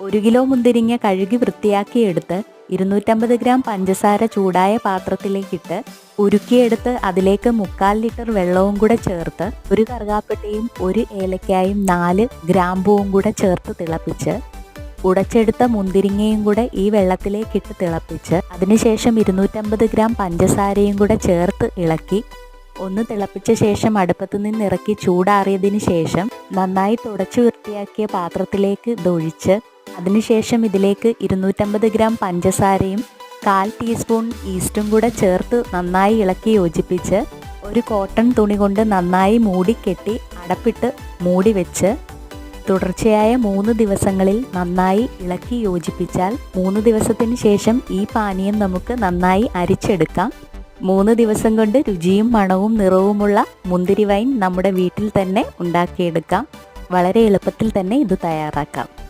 ഒരു കിലോ മുന്തിരിങ്ങ കഴുകി വൃത്തിയാക്കിയെടുത്ത് ഇരുന്നൂറ്റമ്പത് ഗ്രാം പഞ്ചസാര ചൂടായ പാത്രത്തിലേക്കിട്ട് ഉരുക്കിയെടുത്ത് അതിലേക്ക് മുക്കാൽ ലിറ്റർ വെള്ളവും കൂടെ ചേർത്ത് ഒരു കറുകാപ്പട്ടയും ഒരു ഏലക്കായും നാല് ഗ്രാമ്പുവും കൂടെ ചേർത്ത് തിളപ്പിച്ച് ഉടച്ചെടുത്ത മുന്തിരിങ്ങയും കൂടെ ഈ വെള്ളത്തിലേക്കിട്ട് തിളപ്പിച്ച് അതിനുശേഷം ഇരുന്നൂറ്റമ്പത് ഗ്രാം പഞ്ചസാരയും കൂടെ ചേർത്ത് ഇളക്കി ഒന്ന് തിളപ്പിച്ച ശേഷം അടുപ്പത്തു നിന്ന് ഇറക്കി ചൂടാറിയതിന് ശേഷം നന്നായി തുടച്ചു വൃത്തിയാക്കിയ പാത്രത്തിലേക്ക് ഇതൊഴിച്ച് അതിനുശേഷം ഇതിലേക്ക് ഇരുന്നൂറ്റമ്പത് ഗ്രാം പഞ്ചസാരയും കാൽ ടീസ്പൂൺ ഈസ്റ്റും കൂടെ ചേർത്ത് നന്നായി ഇളക്കി യോജിപ്പിച്ച് ഒരു കോട്ടൺ തുണി കൊണ്ട് നന്നായി മൂടിക്കെട്ടി അടപ്പിട്ട് മൂടി വെച്ച് തുടർച്ചയായ മൂന്ന് ദിവസങ്ങളിൽ നന്നായി ഇളക്കി യോജിപ്പിച്ചാൽ മൂന്ന് ദിവസത്തിന് ശേഷം ഈ പാനീയം നമുക്ക് നന്നായി അരിച്ചെടുക്കാം. മൂന്ന് ദിവസം കൊണ്ട് രുചിയും മണവും നിറവുമുള്ള മുന്തിരി വൈൻ നമ്മുടെ വീട്ടിൽ തന്നെ ഉണ്ടാക്കിയെടുക്കാം. വളരെ എളുപ്പത്തിൽ തന്നെ ഇത് തയ്യാറാക്കാം.